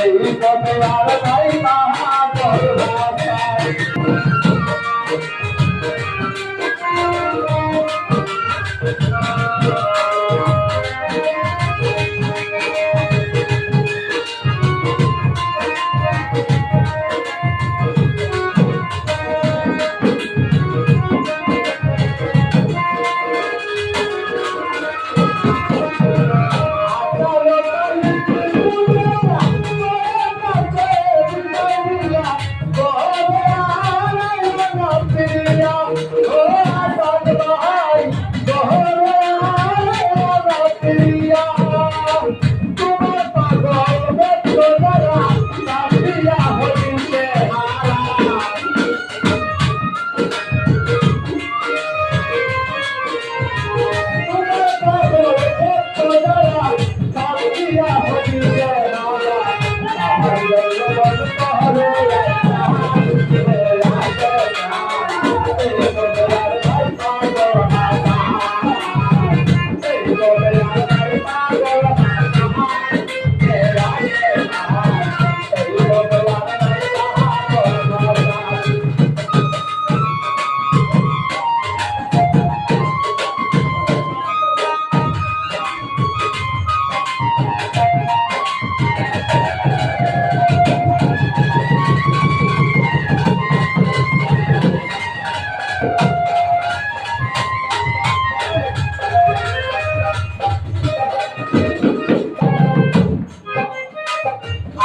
সেই পথে আর তাই মাহা করবা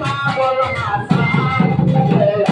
পাগল হাসান